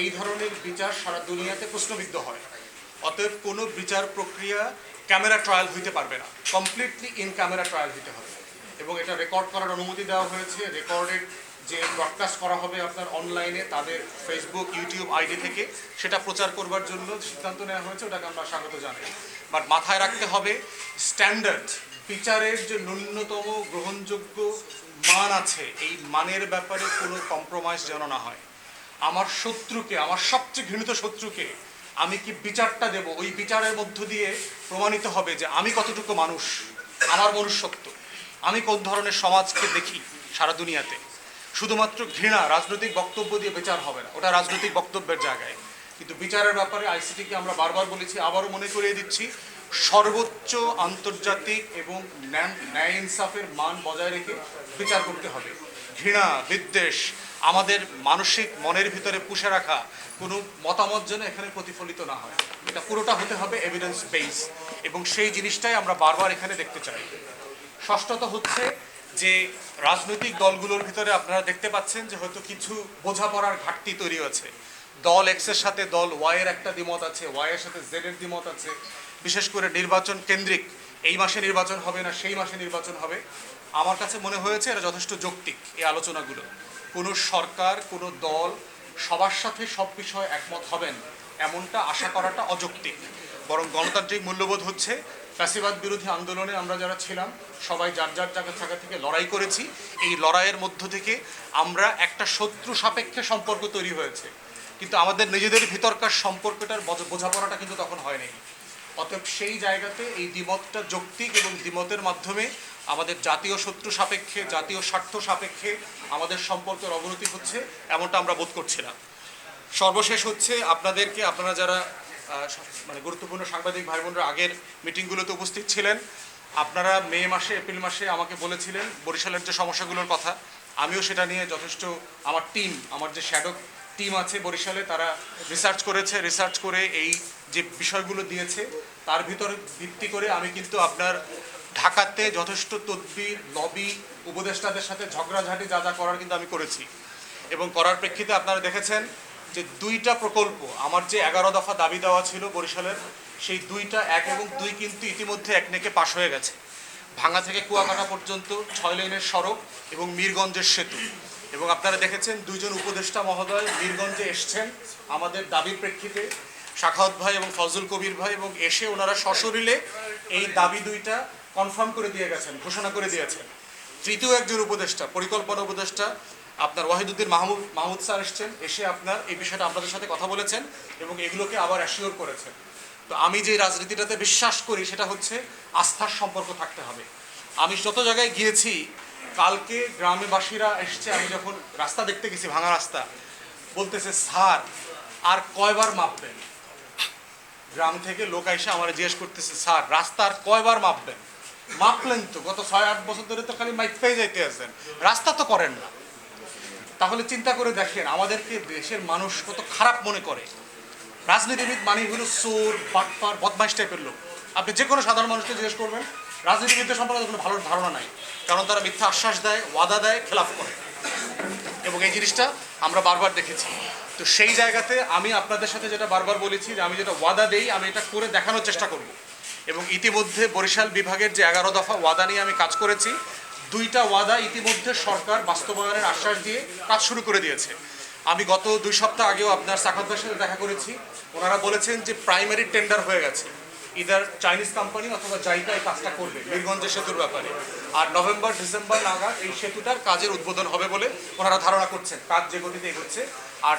এই ধরনের বিচার সারা দুনিয়াতে প্রশ্নবিদ্ধ হয়। অতএব কোনো বিচার প্রক্রিয়া ক্যামেরা ট্রায়াল হইতে পারবে না। কমপ্লিটলি ইন ক্যামেরা ট্রায়াল হতে হবে। এবং এটা রেকর্ড করার অনুমতি দেওয়া হয়েছে। রেকর্ডেড যে ব্রডকাস্ট করা হবে আপনার অনলাইনে তাদের ফেসবুক ইউটিউব আইডি থেকে, সেটা প্রচার করবার জন্য সিদ্ধান্ত নেওয়া হয়েছে। ওটাকে আমরা স্বাগত জানাই। বাট মাথায় রাখতে হবে স্ট্যান্ডার্ড বিচারের যে ন্যূনতম গ্রহণযোগ্য মান আছে, এই মানের ব্যাপারে কোনো কম্প্রোমাইজ যেন না হয়। আমার শত্রুকে, আমার সবচেয়ে ঘৃণিত শত্রুকে আমি কি বিচারটা দেব? ওই বিচারের মধ্য দিয়ে প্রমাণিত হবে যে আমি কতটুকু মানুষ, আমার মনুষ্যত্ব। আমি কোন ধরনের সমাজকে দেখি সারা দুনিয়াতে? শুধুমাত্র ঘৃণা, রাজনৈতিক বক্তব্য দিয়ে বিচার হবে না। ওটা রাজনৈতিক বক্তব্যের জায়গায়। কিন্তু বিচারের ব্যাপারে আইসিটিকে আমরা বারবার বলেছি, আবারও মনে করিয়ে দিচ্ছি, সর্বোচ্চ আন্তর্জাতিক এবং ন্যায় ইনসাফের মান বজায় রেখে বিচার করতে হবে। ঘৃণা, বিদ্বেষ আমাদের মানসিক মনের ভিতরে পুষে রাখা কোনো মতামত যেন এখানে প্রতিফলিত না হয়। এটা পুরোটা হতে হবে এভিডেন্স বেস এবং সেই জিনিসটাই আমরা বারবার এখানে দেখতে চাই। ষষ্ঠত হচ্ছে যে রাজনৈতিক দলগুলোর ভিতরে আপনারা দেখতে পাচ্ছেন যে হয়তো কিছু বোঝাপড়ার ঘাটতি তৈরি হয়েছে। দল এক্সের সাথে দল ওয়াইয়ের একটা দ্বিমত আছে ওয়াইয়ের সাথে জেডের দ্বিমত আছে। বিশেষ করে নির্বাচন কেন্দ্রিক এই মাসে নির্বাচন হবে না, সেই মাসে নির্বাচন হবে। আমার কাছে মনে হয়েছে এটা যথেষ্ট যৌক্তিক, এই আলোচনাগুলো। কোনো সরকার, কোনো দল সবার সাথে সব বিষয়ে একমত হবেন এমনটা আশা করাটা অযৌক্তিক। বরং গণতান্ত্রিক মূল্যবোধ হচ্ছে, ফ্যাসিবাদ বিরোধী আন্দোলনে আমরা যারা ছিলাম, সবাই যার যার জায়গা থাকা থেকে লড়াই করেছি। এই লড়াইয়ের মধ্য থেকে আমরা একটা শত্রু সাপেক্ষে সম্পর্ক তৈরি হয়েছে। কিন্তু আমাদের নিজেদের ভিতরকার সম্পর্কটার বোঝ- বোঝাপড়াটা কিন্তু তখন হয়নি। অতএব সেই জায়গাতে এই দ্বিমতটা যৌক্তিক এবং দ্বিমতের মাধ্যমে আমাদের জাতীয় শত্রু সাপেক্ষে, জাতীয় স্বার্থ সাপেক্ষে আমাদের সম্পর্কের অবনতি হচ্ছে, এমনটা আমরা বোধ করছি না। সর্বশেষ হচ্ছে আপনাদেরকে, আপনারা যারা মানে গুরুত্বপূর্ণ সাংবাদিক ভাই বোনরা আগের মিটিংগুলোতে উপস্থিত ছিলেন, আপনারা মে মাসে, এপ্রিল মাসে আমাকে বলেছিলেন বরিশালের যে সমস্যাগুলোর কথা, আমিও সেটা নিয়ে যথেষ্ট, আমার টিম আমার যে শ্যাডো টিম আছে বরিশালে, তারা রিসার্চ করেছে রিসার্চ করে এই যে বিষয়গুলো দিয়েছে, তার ভিতরে ভিত্তি করে আমি কিন্তু আপনার ঢাকাতে যথেষ্ট তদবির লবি উপদেষ্টাদের সাথে ঝগড়াঝাটি যা যা করার কিন্তু আমি করেছি। এবং করার প্রেক্ষিতে আপনারা দেখেছেন যে দুইটা প্রকল্প, আমার যে এগারো দফা দাবি দেওয়া ছিল বরিশালের, সেই দুইটা এক এবং দুই কিন্তু ইতিমধ্যে এক নেকে পাশ হয়ে গেছে। ভাঙা থেকে কুয়াকাটা পর্যন্ত ছয় লেনের সড়ক এবং মীরগঞ্জের সেতু। এবং আপনারা দেখেছেন দুইজন উপদেষ্টা মহোদয় বীরগঞ্জে এসছেন আমাদের দাবির প্রেক্ষিতে। শাখাওয়াত ভাই এবং ফজল কবির ভাই এবং এসে ওনারা সশরীরে এই দাবি দুইটা কনফার্ম করে দিয়ে গেছেন, ঘোষণা করে দিয়েছেন তৃতীয় একজন উপদেষ্টা, পরিকল্পনা উপদেষ্টা, আপনার ওয়াহিদুদ্দিন মাহমুদ মাহমুদ স্যার এসছেন, এসে আপনার এই বিষয়টা আপনাদের সাথে কথা বলেছেন এবং এগুলোকে আবার অ্যাসিওর করেছেন। তো আমি যে রাজনীতিটাতে বিশ্বাস করি সেটা হচ্ছে আস্থার সম্পর্ক থাকতে হবে। আমি যত জায়গায় গিয়েছি কালকে গ্রামবাসীরা এসছে, আমি যখন রাস্তা দেখতে গেছি, ভাঙা রাস্তা, বলতেছে, স্যার, আর কয়বার মাপবেন? গ্রাম থেকে লোক এসে আমার জিজ্ঞেস করতেছে, স্যার, রাস্তা আর কয়বার মাপবেন? মাপলেন তো, গত ছয়, আট বছর ধরে তো খালি মাইক পেয়ে যাইতে আছেন, রাস্তা তো করেন না। তাহলে চিন্তা করে দেখেন, আমাদেরকে দেশের মানুষ কত খারাপ মনে করে। রাজনীতিবিদ মানে হলো চোর, বাটপার, বদমাইশ টাইপের লোক। আপনি যে কোনো সাধারণ মানুষকে জিজ্ঞেস করবেন রাজনীতিবিদদের সম্পর্কে কোনো ভালো ধারণা নাই, কারণ তারা মিথ্যা আশ্বাস দেয়, ওয়াদা দেয়, খেলাফ করে। এবং এই জিনিসটা আমরা বারবার দেখেছি। তো সেই জায়গাতে আমি আপনাদের সাথে যেটা বারবার বলেছি যে আমি যেটা ওয়াদা দেই, আমি এটা করে দেখানোর চেষ্টা করব। এবং ইতিমধ্যে বরিশাল বিভাগের যে এগারো দফা ওয়াদা নিয়ে আমি কাজ করেছি, দুইটা ওয়াদা ইতিমধ্যে সরকার বাস্তবায়নের আশ্বাস দিয়ে কাজ শুরু করে দিয়েছে। আমি গত দুই সপ্তাহ আগেও আপনার সাক্ষাৎকার সাথে দেখা করেছি। ওনারা বলেছেন যে প্রাইমারি টেন্ডার হয়ে গেছে। ইদার চাইনিজ কোম্পানি অথবা জাইকা এই কাজটা করবে বীরগঞ্জের সেতুর ব্যাপারে। আর নভেম্বর ডিসেম্বর নাগাদ এই সেতুটার কাজের উদ্বোধন হবে বলে ওনারা ধারণা করছেন, কাজ যে গতিতে এগোচ্ছে। আর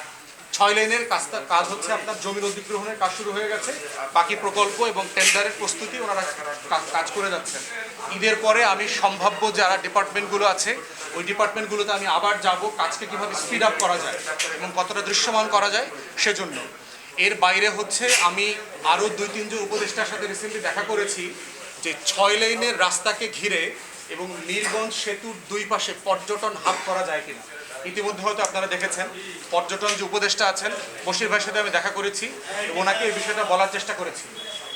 ছয় লাইনের কাজটা, কাজ হচ্ছে আপনার জমির অধিগ্রহণের কাজ শুরু হয়ে গেছে, বাকি প্রকল্প এবং টেন্ডারের প্রস্তুতি ওনারা কাজ- করে যাচ্ছেন। ঈদের পরে আমি সম্ভাব্য যারা ডিপার্টমেন্টগুলো আছে, ওই ডিপার্টমেন্টগুলোতে আমি আবার যাব, কাজকে কীভাবে স্পিড আপ করা যায় এবং কতটা দৃশ্যমান করা যায় সেজন্য। এর বাইরে হচ্ছে আমি আরও দুই, তিনজন উপদেষ্টার সাথে রিসেন্টলি দেখা করেছি যে ছয় লেনের রাস্তাকে ঘিরে এবং নীলগঞ্জ সেতুর দুই পাশে পর্যটন হাব করা যায় কিনা। ইতিমধ্যে হয়তো আপনারা দেখেছেন, পর্যটন যে উপদেষ্টা আছেন, বশির ভাইয়ের সাথে আমি দেখা করেছি ওনাকে এই বিষয়টা বলার চেষ্টা করেছি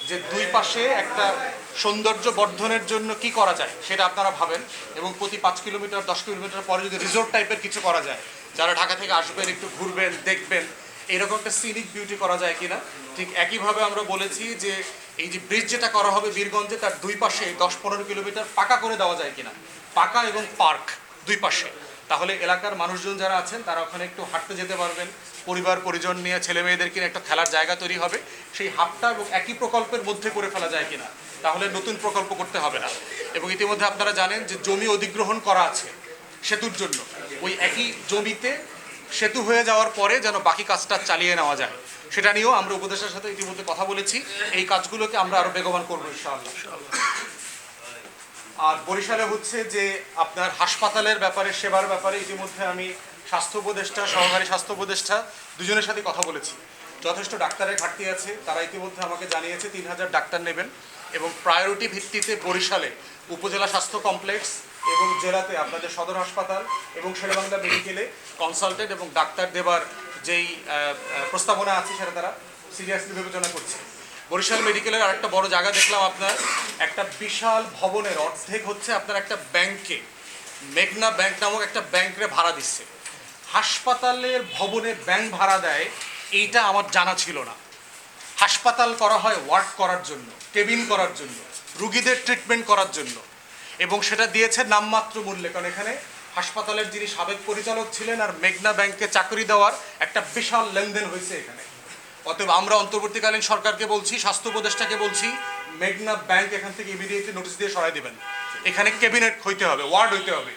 যে দুই পাশে একটা সৌন্দর্য বর্ধনের জন্য কি করা যায়, সেটা আপনারা ভাবেন এবং প্রতি পাঁচ কিলোমিটার, দশ কিলোমিটার পরে যদি রিসোর্ট টাইপের কিছু করা যায়, যারা ঢাকা থেকে আসবেন, একটু ঘুরবেন, দেখবেন এরকম একটা সিনিক বিউটি করা যায় কিনা? ঠিক একইভাবে আমরা বলেছি যে এই যে ব্রিজ যেটা করা হবে বীরগঞ্জে, তার দুই পাশে দশ পনেরো কিলোমিটার পাকা করে দেওয়া যায় কিনা? পাকা এবং পার্ক দুই পাশে। তাহলে এলাকার মানুষজন যারা আছেন, তারা ওখানে একটু হাঁটতে যেতে পারবেন। পরিবার, পরিজন নিয়ে ছেলে মেয়েদেরকে নিয়ে একটা খেলার জায়গা তৈরি হবে। সেই হাবটা এবং একই প্রকল্পের মধ্যে করে ফেলা যায় কিনা? তাহলে নতুন প্রকল্প করতে হবে না। এবং ইতিমধ্যে আপনারা জানেন যে জমি অধিগ্রহণ করা আছে সেতুর জন্য। ওই একই জমিতে সেতু হয়ে যাওয়ার পরে যেন বাকি কাজটা চালিয়ে নেওয়া যায়। সেটা নিয়েও আমরা উপদেশের সাথে ইতিমধ্যে কথা বলেছি। এই কাজগুলোকে আমরা আরও বেগবান করব ইনশাআল্লাহ। আর বরিশালে হচ্ছে যে আপনার হাসপাতালের ব্যাপারে সেবার ব্যাপারে ইতিমধ্যে আমি স্বাস্থ্য উপদেষ্টা সহকারী স্বাস্থ্য উপদেষ্টা দুজনের সাথে কথা বলেছি। যথেষ্ট ডাক্তারের ঘাটতি আছে। তারা ইতিমধ্যে আমাকে জানিয়েছে তিন হাজার ডাক্তার নেবেন এবং প্রায়োরিটি ভিত্তিতে বরিশালে উপজেলা স্বাস্থ্য কমপ্লেক্স এবং জেলাতে আপনাদের সদর হাসপাতাল এবং শেরবাংলা মেডিকেলে কনসালটেন্ট এবং ডাক্তার দেবার যেই প্রস্তাবনা আছে সেটা তারা সিরিয়াসলি বিবেচনা করছে। বরিশাল মেডিকেলের আরেকটা বড় জায়গা দেখলাম আপনার, একটা বিশাল ভবনের অর্ধেক হচ্ছে আপনার একটা ব্যাংকে। মেঘনা ব্যাংক নামক একটা ব্যাংকে ভাড়া দিচ্ছে। হাসপাতালের ভবনে ব্যাংক ভাড়া দেয়, এইটা আমার জানা ছিল না। হাসপাতাল করা হয় ওয়ার্ক করার জন্য, কেবিন করার জন্য, রুগীদের ট্রিটমেন্ট করার জন্য। এবং সেটা দিয়েছে নামমাত্র মূল্যে। কারণ এখানে হাসপাতালের যিনি সাবেক পরিচালক ছিলেন আর মেঘনা ব্যাংকে চাকরি দেওয়ার একটা বিশাল লেনদেন হয়েছে এখানে। অতএব আমরা অন্তর্বর্তীকালীন সরকারকে বলছি, স্বাস্থ্য উপদেষ্টাকে বলছি, মেঘনা ব্যাংক এখান থেকে ইমিডিয়েটলি নোটিশ দিয়ে সরাই দিবেন। এখানে ক্যাবিনেট হইতে হবে, ওয়ার্ড হইতে হবে।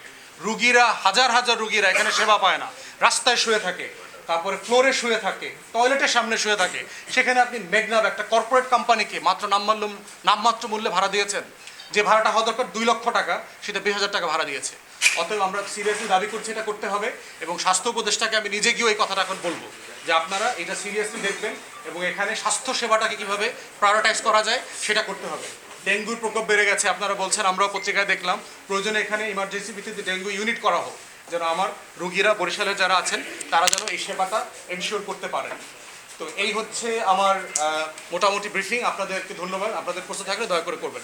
রুগীরা, হাজার হাজার রুগীরা এখানে সেবা পায় না। রাস্তায় শুয়ে থাকে, তারপরে ফ্লোরে শুয়ে থাকে টয়লেটের সামনে শুয়ে থাকে। সেখানে আপনি মেঘনাব একটা কর্পোরেট কোম্পানিকে মাত্র নামমাল্য, নামমাত্র মূল্যে ভাড়া দিয়েছেন? যে ভাড়াটা হওয়া দরকার দুই লক্ষ টাকা, সেটা বিশ হাজার টাকা ভাড়া দিয়েছে। অতএব আমরা সিরিয়াসলি দাবি করছি এটা করতে হবে এবং স্বাস্থ্য উপদেষ্টাকে আমি নিজে গিয়েও এই কথাটা এখন বলব যে আপনারা এটা সিরিয়াসলি দেখবেন এবং এখানে স্বাস্থ্য সেবাটাকে কীভাবে প্রায়োরিটাইজ করা যায়, সেটা করতে হবে। ডেঙ্গুর প্রকোপ বেড়ে গেছে, আপনারা বলছেন, আমরাও পত্রিকায় দেখলাম। প্রয়োজনে এখানে ইমার্জেন্সি ভিত্তিতে ডেঙ্গু ইউনিট করা হোক, যেন আমার রুগীরা বরিশালে যারা আছেন, তারা যেন এই সেবাটা এনশিওর করতে পারেন। তো এই হচ্ছে আমার মোটামুটি ব্রিফিং আপনাদেরকে ধন্যবাদ। আপনাদের প্রশ্ন থাকলে দয়া করে করবেন।